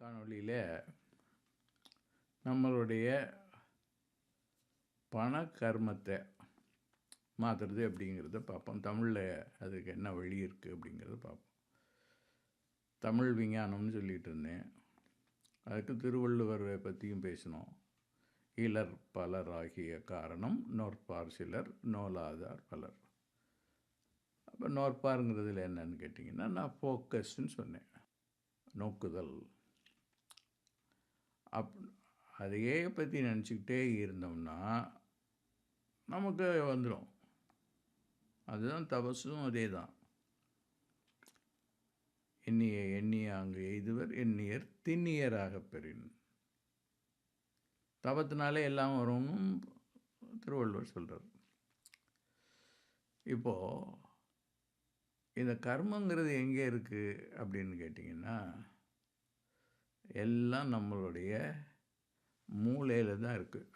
காணொளியில் நம்மளுடைய பண கர்மத்தை மாற்றுறது அப்படிங்கிறத பார்ப்போம். தமிழில் அதுக்கு என்ன வழி இருக்குது அப்படிங்கிறத பார்ப்போம். தமிழ் விஞ்ஞானம்னு சொல்லிகிட்டு இருந்தேன். அதுக்கு திருவள்ளுவரை பற்றியும் பேசினோம். இலர் பலர் ஆகிய காரணம் நோற்பார் சிலர் நோலாதார் பலர். அப்போ நோற்பாருங்கிறதுல என்னன்னு கேட்டிங்கன்னா நான் ஃபோக்கஸ்ன்னு சொன்னேன். நோக்குதல். அப் அதையே பற்றி நினச்சிக்கிட்டே இருந்தோம்னா நமக்கு வந்துடும் அதுதான் தபசும் அதே தான் எண்ணிய எண்ணிய அங்கு எய்துவர் எண்ணியர் திண்ணியராக பெறின். தபத்தினாலே எல்லாம் வரும்னு திருவள்ளுவர் சொல்கிறார் இப்போது இந்த கர்மங்கிறது எங்கே இருக்குது அப்படின்னு கேட்டிங்கன்னா எல்லாம் நம்மளுடைய மூளையில் தான் இருக்குது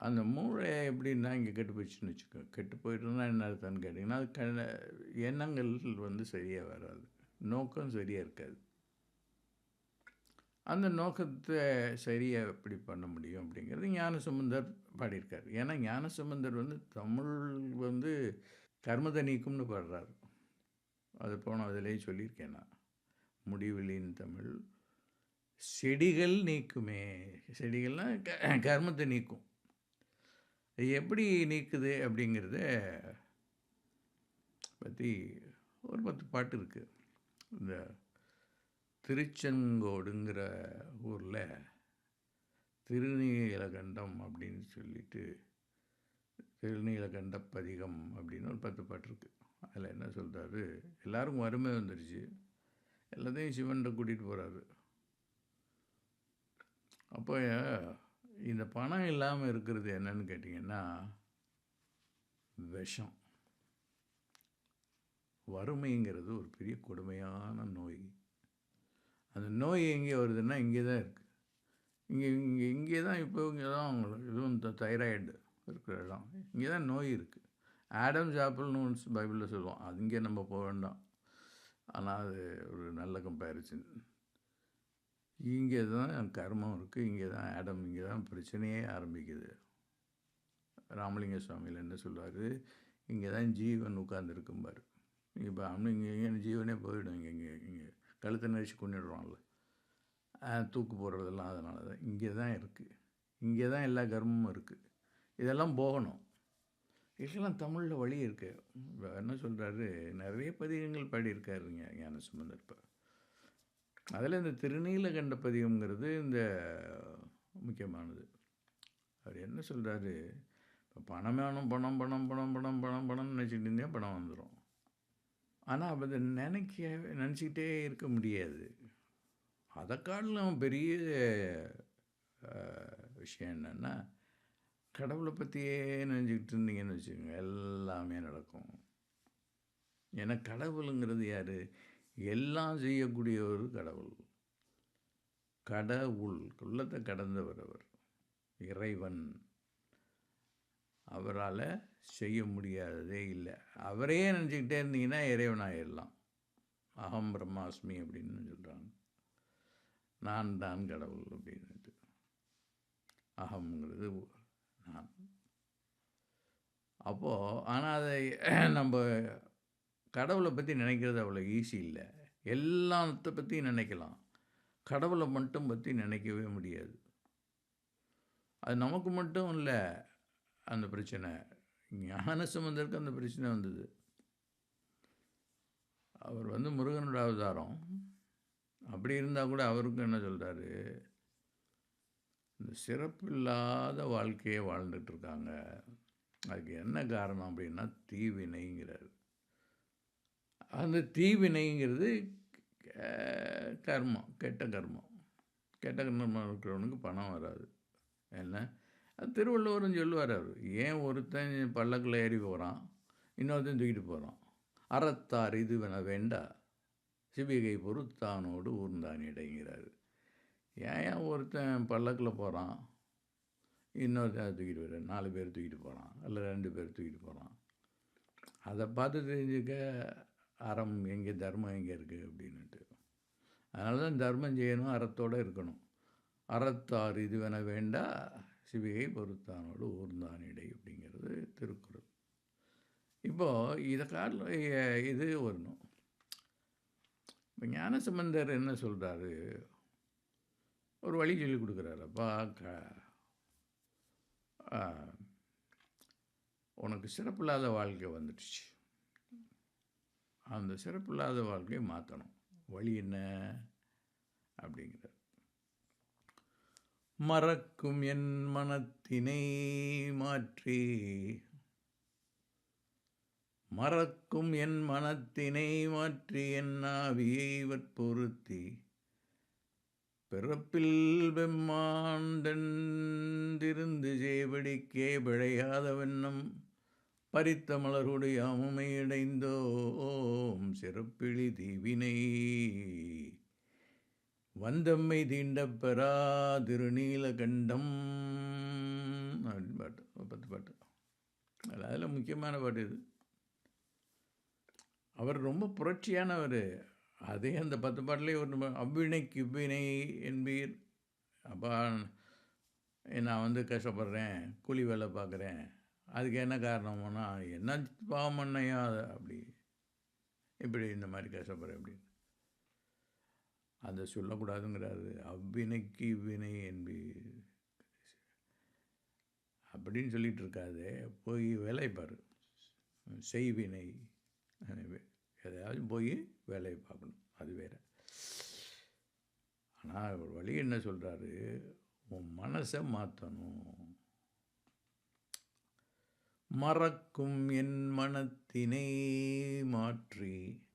அந்த மூளை எப்படின்னா இங்கே கெட்டு போயிடுச்சுன்னு வச்சுக்கோ கெட்டு போயிட்டுனா என்ன அர்த்தம்னு கேட்டிங்கன்னா அது க எண்ணங்கள் வந்து சரியாக வராது நோக்கம் சரியாக இருக்காது. அந்த நோக்கத்தை சரியாக எப்படி பண்ண முடியும் அப்படிங்கிறது ஞானசம்பந்தர் பாடியிருக்கார். ஏன்னா ஞானசம்பந்தர் வந்து தமிழ் வந்து கர்மத்தை நீக்கும்னு பாடுறார். அது போன அதிலேயே சொல்லியிருக்கேன் நான். முடிவிலின் தமிழ். செடிகள் நீக்குமே. செடிகள்னால் க கர்மத்தை நீக்கும். அது எப்படி நீக்குது அப்படிங்கிறத பற்றி ஒரு பத்து பாட்டு இருக்குது இந்த திருச்செங்கோடுங்கிற ஊரில் திருநீலகண்டம் அப்படின்னு சொல்லிட்டு திருநீலகண்ட பதிகம் அப்படின்னு ஒரு பத்து பாட்டு இருக்குது அதில் என்ன சொல்கிறாரு எல்லோரும் வறுமை வந்துடுச்சு எல்லாத்தையும் சிவன்கிட்ட கூட்டிகிட்டு போகிறாரு அப்போ இந்த பணம் இல்லாமல் இருக்கிறது என்னன்னு கேட்டிங்கன்னா விஷம். வறுமைங்கிறது ஒரு பெரிய கொடுமையான நோய். அந்த நோய் எங்கே வருதுன்னா இங்கே தான் இருக்குது இங்கே இங்கே இங்கே தான் இப்போ இங்கே தான் அவங்களுக்கு இதுவும் தைராய்டு இருக்கிற இடம் இங்கே தான் நோய் இருக்குது ஆடம்ஸ் ஆப்பிள்னு ஒன்று பைபிளில் சொல்லுவோம் அது இங்கே நம்ம போக வேண்டாம். ஆனால் அது ஒரு நல்ல கம்பேரிசன் இங்கே தான் கர்மம் இருக்குது இங்கே தான் ஆடம் இங்கே தான் பிரச்சனையே ஆரம்பிக்குது. ராமலிங்க சுவாமியில் என்ன சொல்லுவார் இங்கே தான் ஜீவன் உட்கார்ந்துருக்கும்பார் இப்போ அவனு இங்கே இங்கே ஜீவனே போயிடும். இங்கே இங்கே இங்கே கழுத்தை நரிச்சு கொண்டுடுவான்ல தூக்கு போடுறதெல்லாம் அதனால தான் இங்கே தான் இருக்குது இங்கே தான் எல்லா கர்மமும் இருக்குது இதெல்லாம் போகணும். இதெல்லாம் தமிழில் வழி இருக்குது என்ன சொல்கிறாரு நிறைய பதிகங்கள் பாடியிருக்காருங்க ஞான சுமந்தர் இப்போ. அதில் இந்த திருநீலகண்ட பதிகம்ங்கிறது இந்த முக்கியமானது. அவர் என்ன சொல்கிறாரு இப்போ பணம் வேணும் பணம் பணம் பணம் பணம் பணம் பணம்னு நினச்சிட்டு இருந்தே பணம் வந்துடும் ஆனால் அப்போ அதை நினைக்க நினச்சிக்கிட்டே இருக்க முடியாது. அதை காட்டிலும் பெரிய விஷயம் என்னென்னா கடவுளை பற்றியே நினச்சிக்கிட்டு இருந்தீங்கன்னு வச்சுக்கோங்க எல்லாமே நடக்கும். ஏன்னா கடவுளுங்கிறது யார்? எல்லாம் செய்யக்கூடிய ஒரு கடவுள். கடவுள் உள்ளத்தை கடந்தவர் அவர். இறைவன். அவரால் செய்ய முடியாததே இல்லை. அவரே நினச்சிக்கிட்டே இருந்தீங்கன்னா இறைவனாயிடலாம் அகம் பிரம்மாஸ்மி அப்படின்னு சொல்கிறாங்க நான் தான் கடவுள் அப்படின்ட்டு அகம்ங்கிறது நான் அப்போது ஆனால் அதை நம்ம கடவுளை பற்றி நினைக்கிறது அவ்வளோ ஈஸி இல்லை. எல்லாத்த பற்றியும் நினைக்கலாம். கடவுளை மட்டும் பற்றி நினைக்கவே முடியாது. அது நமக்கு மட்டும் இல்லை அந்த பிரச்சனை. ஞான சுமந்தருக்கு அந்த பிரச்சனை வந்தது. அவர் வந்து முருகனோட அவதாரம். அப்படி இருந்தால் கூட அவருக்கும் என்ன சொல்கிறாரு இந்த சிறப்பு இல்லாத வாழ்க்கையை வாழ்ந்துட்டுருக்காங்க அதுக்கு என்ன காரணம் அப்படின்னா தீவினைங்கிறார். அந்த தீவினைங்கிறது கர்மம் கெட்ட கர்மம். கெட்ட கர்மம் இருக்கிறவனுக்கு பணம் வராது. என்ன? அது திருவள்ளுவரும் சொல்லுவார் அவர். ஏன் ஒருத்தன் பல்லக்கில் ஏறி போகிறான் இன்னொருத்தன் தூக்கிட்டு போகிறான் அறத்தார் இது வேண வேண்டா சிபிகை பொறுத்தானோடு ஊர்ந்தான் இடைங்கிறாரு. ஏன் ஏன் ஒருத்தன் பல்லக்கில் போகிறான் இன்னொருத்தன் தூக்கிட்டு வர நாலு பேர் தூக்கிட்டு போகிறான் இல்லை ரெண்டு பேர் தூக்கிட்டு போகிறான் அதை பார்த்து தெரிஞ்சுக்க அறம் எங்கே தர்மம் எங்கே இருக்குது அப்படின்ட்டு அதனால தான் தர்மம் செய்யணும் அறத்தோடு இருக்கணும். அறத்தார் இதுவென வேண்டா சிவிகை பொறுத்தானோடு ஊர்ந்தானிடை அப்படிங்கிறது திருக்குறள். இப்போது இதை காட்டில் இது வரணும் இப்போ ஞானசம்பந்தர் என்ன சொல்கிறாரு ஒரு வழி சொல்லி கொடுக்குறாரு. அப்பா க உனக்கு சிறப்பில்லாத வாழ்க்கை வந்துடுச்சு. அந்த சிறப்பில்லாத வாழ்க்கையை மாற்றணும் வழி என்ன? அப்படிங்கிறார். மறக்கும் என் மனத்தினை மாற்றி மறக்கும் என் மனத்தினை மாற்றி என் ஆவியை பொருத்தி பிறப்பில் வெம்மாண்டிருந்து சேவடிக்கே பிழையாத வண்ணம் பறித்த மலரோடு யாமுமை அடைந்தோம் சிறப்பிழி தீவினை. வந்தம்மை தீண்டப் பெறா திருநீலகண்டம் அப்படின்னு பாட்டு பத்து பாட்டு. அதில் அதில் முக்கியமான பாட்டு இது. அவர் ரொம்ப புரட்சியானவர். அதே அந்த பத்து பாட்டிலே ஒரு அவ்வினைக்கு இவ்வினை என்பீர். அப்பா நான் வந்து கஷ்டப்படுறேன் கூலி வேலை பார்க்குறேன். அதுக்கு என்ன காரணம்னா என்ன பாவம் பண்ணையா அப்படி இப்படி இந்த மாதிரி கஷ்டப்படுறேன் அப்படின்னு. அதை சொல்லக்கூடாதுங்கிறாரு. அவ்வினைக்கு இவ்வினை என்பீர். அப்படின்னு சொல்லிகிட்டு இருக்காது போய் வேலைப்பார் செய்வினை. எதையாவது போய் வேலையை பார்க்கணும். அது வேற. ஆனால் ஒரு வழி என்ன சொல்கிறாரு உன் மனசை மாற்றணும் மறக்கும் என் மனத்தினை மாற்றி.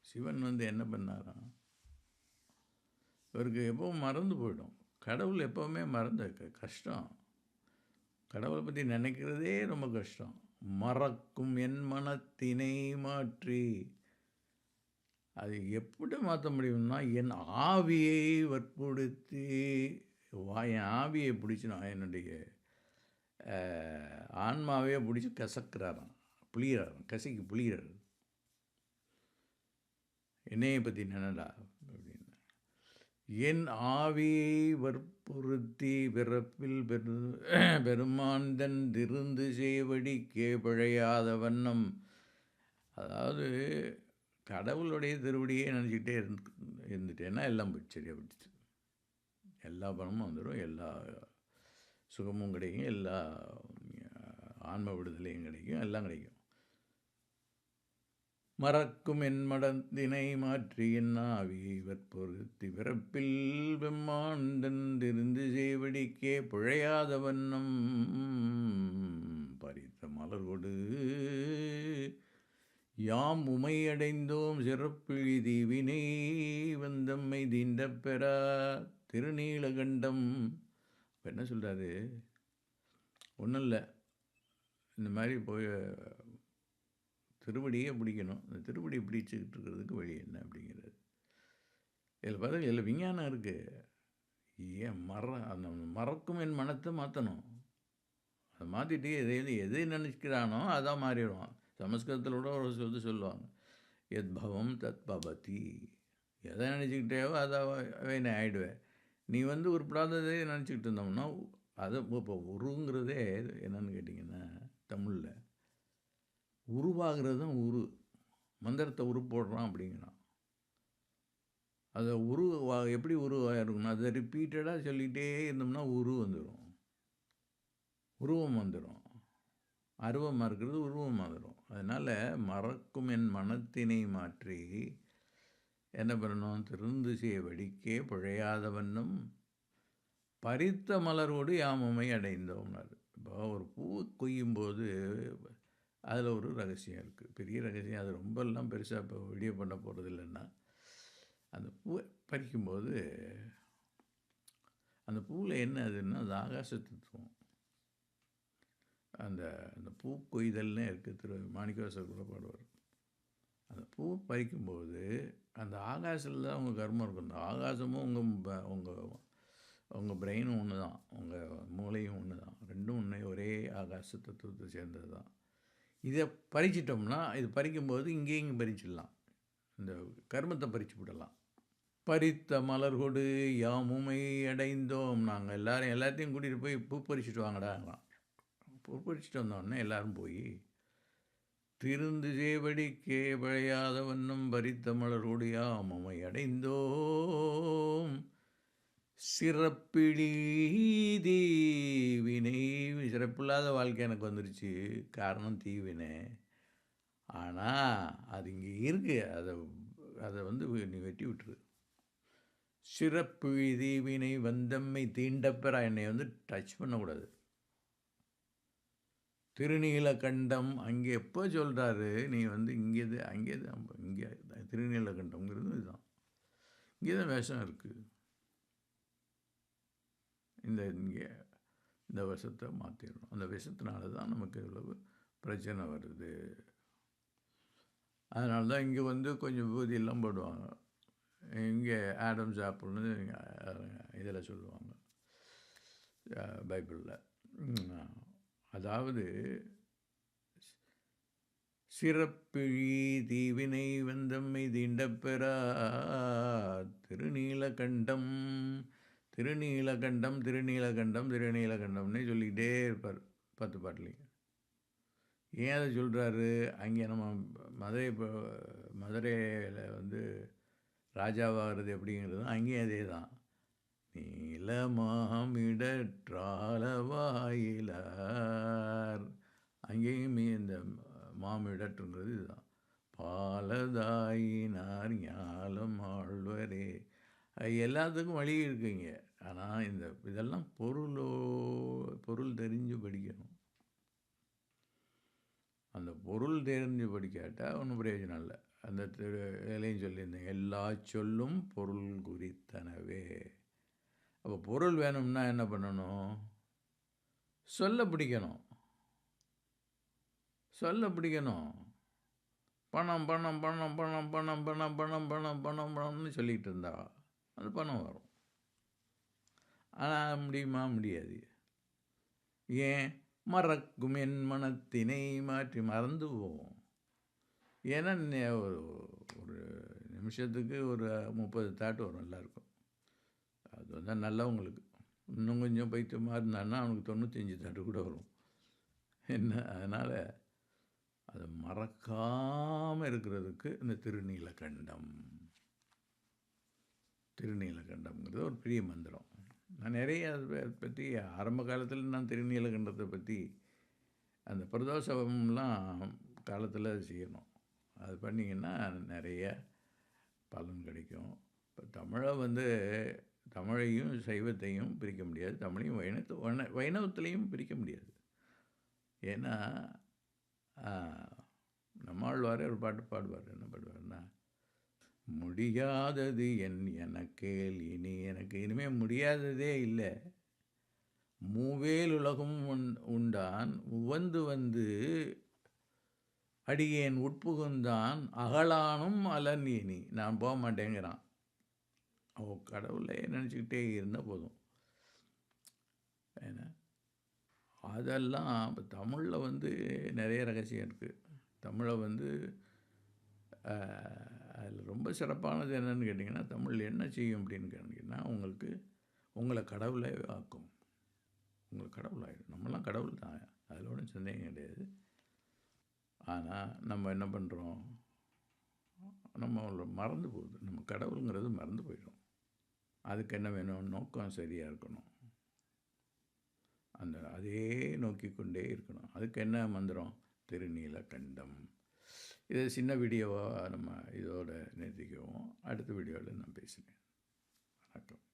சிவன் வந்து என்ன பண்ணாராம்? இவருக்கு எப்பவும் மறந்து போயிடும். கடவுள் எப்போவுமே மறந்து க- கஷ்டம். கடவுளை பற்றி நினைக்கிறதே ரொம்ப கஷ்டம். மறக்கும் என் மனத்தினை மாற்றி. அது எப்படி மாற்ற முடியும்னா என் ஆவியை வற்புறுத்தி வா என் ஆவியை பிடிச்சி நான் என்னுடைய ஆன்மாவையே பிடிச்சி கசக்கிறாராம் புளியறாராம் கசக்கி புளியறாரு. என்னையை பற்றி நினடா அப்படின்னு. என் ஆவியை பொருத்தி பிறப்பில் பெரு பெருமாந்தன் திருந்து சேவடி கேபழையாத வண்ணம். அதாவது கடவுளுடைய திருவடியே நினச்சிக்கிட்டே இருந்து இருந்துட்டேன்னா எல்லாம் போயிடுச்சு சரியாக போயிடுச்சு. எல்லா பணமும் வந்துடும் எல்லா சுகமும் கிடைக்கும் எல்லா ஆன்ம விடுதலையும் கிடைக்கும் எல்லாம் கிடைக்கும். மறக்கும் என் மடத்தினை மாற்றி என் ஆவியை வற்பொருத்தி பிறப்பில் வெம்மாண்டிருந்து சேவடிக்கே புழையாத வண்ணம் பறித்த மலர்கொடு யாம் உமையடைந்தோம் சிறப்பிழி தீவினை வந்தம்மை தீண்ட பெறா திருநீலகண்டம். இப்போ என்ன சொல்கிறாரு ஒன்றும் இல்லை இந்த மாதிரி போய் திருவடியே பிடிக்கணும். அந்த திருவடியை பிடிச்சிக்கிட்டு இருக்கிறதுக்கு வழி என்ன அப்படிங்கிறது இதில் பார்த்தா இதில் விஞ்ஞானம் இருக்குது ஏன் மற அந்த மறக்கும் என் மனத்தை மாற்றணும் அதை மாற்றிட்டு எதை எதை நினச்சிக்கிறானோ அதான் மாறிடுவான். சமஸ்கிருதத்தில் கூட ஒரு சொல்லி சொல்லுவாங்க எத் பவம் தத் பபதி எதை நினச்சிக்கிட்டேவோ அதை நான் ஆகிடுவேன் நீ வந்து உருப்படாததே நினச்சிக்கிட்டு இருந்தோம்னா அதை இப்போ உருங்கிறதே என்னன்னு கேட்டிங்கன்னா தமிழில். உருவாகிறது தான் உரு. மந்திரத்தை உரு போடுறான் அப்படிங்கிறான். அதை உரு எப்படி உருவாயிருக்குன்னா அதை ரிப்பீட்டடாக சொல்லிகிட்டே இருந்தோம்னா உரு வந்துடும் உருவம் வந்துடும் அருவமாக இருக்கிறது உருவம் வந்துடும் அதனால் மறக்கும் என் மனத்தினை மாற்றி என்ன பண்ணணும்? திருந்து வடிக்கே பிழையாத வண்ணம் பறித்த மலரோடு யாமமை அடைந்தோம்னார் இப்போ ஒரு பூ கொய்யும்போது அதில் ஒரு ரகசியம் இருக்குது. பெரிய ரகசியம் அது ரொம்பலாம் பெருசாக இப்போ வீடியோ பண்ண போகிறது இல்லைன்னா அந்த பூவை பறிக்கும்போது அந்த பூவில் என்ன அதுன்னா அது ஆகாச தத்துவம். அந்த அந்த பூ கொய்தல்னே இருக்குது திரு மாணிக்கவாசர் கூட பாடுவார். அந்த பூ பறிக்கும்போது அந்த ஆகாசத்தில் தான் உங்கள் கர்மம் இருக்கும். அந்த ஆகாசமும் உங்கள் உங்கள் உங்கள் பிரெயினும் ஒன்று தான் உங்கள் மூளையும் ஒன்று தான் ரெண்டும் ஒன்றே ஒரே ஆகாச தத்துவத்தை சேர்ந்தது தான் இதை பறிச்சிட்டோம்னா இது பறிக்கும்போது இங்கேயும் பறிச்சிடலாம். இந்த கர்மத்தை பறித்து விடலாம். பறித்த மலர் கொடு யாமுமை அடைந்தோம். நாங்கள் எல்லாரும் எல்லாத்தையும் கூட்டிகிட்டு போய் பூ பறிச்சுட்டு வாங்கடாங்களாம். பூ பறிச்சுட்டு வந்தோடனே எல்லாரும் போய் திருந்து சேவடிக்கே பழையாதவன்னும் பறித்த மலர் கொடு யாமுமை அடைந்தோம். சிறப்பிழி தீவினை. சிறப்பில்லாத வாழ்க்கை எனக்கு வந்துருச்சு. காரணம் தீவினை. ஆனால் அது இங்கே இருக்கு. அதை அதை வந்து நீ வெட்டி விட்டுரு. சிறப்பிழி தீவினை வந்தம்மை தீண்டப்பெறா. என்னை வந்து டச் பண்ணக்கூடாது. திருநீலக்கண்டம் அங்கே எப்போ சொல்கிறாரு நீ வந்து இங்கே அங்கே தான் இங்கே திருநீலகண்டம்ங்கிறது இதுதான். இங்கே தான் வேஷம் இருக்குது இந்த இங்கே இந்த விஷத்தை மாற்றிடணும் அந்த விஷத்தினால தான் நமக்கு இவ்வளவு பிரச்சனை வருது. அதனால தான் இங்கே வந்து கொஞ்சம் விபூதியெல்லாம் போடுவாங்க. இங்கே ஆடம்ஸ் ஆப்பிள்னு இதில் சொல்லுவாங்க. பைபிளில். அதாவது சிறப்பிழி தீவினை வந்தம்மை தீண்டப்பெறா திருநீலகண்டம் திருநீலகண்டம் திருநீலகண்டம் திருநீலகண்டம்னே சொல்லிக்கிட்டே இருப்பார் பத்து பாட்டிலையும். ஏன் அதை சொல்கிறாரு அங்கே நம்ம மதுரை இப்போ மதுரையில் வந்து ராஜாவாகிறது எப்படிங்கிறது அங்கேயும் அதே தான். நீலமாமிடற்றாலவாயிலார் அங்கேயும் இந்த மாமிடற்றுங்கிறது இதுதான் பாலதாயினார் ஞாலம் ஆழ்வரே. எல்லாத்துக்கும் வழி இருக்குங்க. ஆனால் இந்த இதெல்லாம் பொருளோ பொருள் தெரிஞ்சு படிக்கணும். அந்த பொருள் தெரிஞ்சு படிக்காட்டால் ஒன்றும் பிரயோஜனம் இல்லை. அந்த திரு சொல்லியிருந்தேன். எல்லா சொல்லும் பொருள் குறித்தனவே. அப்போ பொருள் வேணும்னா என்ன பண்ணணும்? சொல்ல பிடிக்கணும். சொல்ல பிடிக்கணும். பணம் பணம் பணம் பணம் பணம் பணம் பணம் பணம் பணம் பணம்னு சொல்லிகிட்டு இருந்தா அது பணம் வரும். ஆனால் முடியுமா? முடியாது. ஏன்? மறக்கும் என் மனத்தினை மாற்றி மறந்து போவோம் ஏன்னா ஒரு ஒரு நிமிஷத்துக்கு ஒரு முப்பது தாட்டு வரும் எல்லாருக்கும். அது வந்து நல்லவங்களுக்கு. இன்னும் கொஞ்சம் பைத்தியமாக இருந்தான்னா அவனுக்கு தொண்ணூத்தஞ்சு தாட்டு கூட வரும். என்ன? அதனால் அதை மறக்காமல் இருக்கிறதுக்கு இந்த திருநீலகண்டம். திருநீலகண்டம்ங்கிறது ஒரு பெரிய மந்திரம். நான் நிறைய அதை பற்றி ஆரம்ப காலத்தில் நான் திருநீலகண்டத்தை பற்றி அந்த பிரதோஷம்லாம் காலத்தில் செய்யணும். அது பண்ணிங்கன்னா நிறைய பலன் கிடைக்கும். இப்போ தமிழை வந்து தமிழையும் சைவத்தையும் பிரிக்க முடியாது. தமிழையும் வைணத்து வைண வைணவத்துலேயும் பிரிக்க முடியாது. ஏன்னா நம்மாழ்வாரே ஒரு பாட்டு பாடுவார். என்ன பாடுவார்னா முடியாதது என் எனக்கேல். இனி எனக்கு இனிமேல் முடியாததே இல்லை. மூவேல் உலகம் உண் உண்டான். உவந்து வந்து அடியேன் உட்புகுந்தான். அகலானும் அலன் இனி. நான் போக மாட்டேங்கிறான் அவ கடவுளே நினச்சிக்கிட்டே இருந்தால் போதும். ஏன்னா அதெல்லாம் இப்போ தமிழில் வந்து நிறைய ரகசியம் இருக்குது தமிழை வந்து அதில் ரொம்ப சிறப்பானது என்னென்னு கேட்டிங்கன்னா தமிழ் என்ன செய்யும்? அப்படின்னு கேட்டிங்கன்னா உங்களுக்கு உங்களை கடவுளை ஆக்கும். உங்களை கடவுள் ஆகிடும் நம்மளாம் கடவுள் தான். அதில் ஒன்றும் சந்தேகம் கிடையாது. ஆனால் நம்ம என்ன பண்ணுறோம் நம்ம மறந்து போகுது. நம்ம கடவுளுங்கிறது மறந்து போயிடும். அதுக்கு என்ன வேணும்? நோக்கம் சரியாக இருக்கணும். அந்த அதே நோக்கி கொண்டே இருக்கணும். அதுக்கு என்ன மந்திரம்? திருநீலகண்டம். இது சின்ன வீடியோவாக நம்ம இதோடு நிறுத்திக்குவோம் அடுத்த வீடியோவில் நான் பேசுகிறேன். வணக்கம்.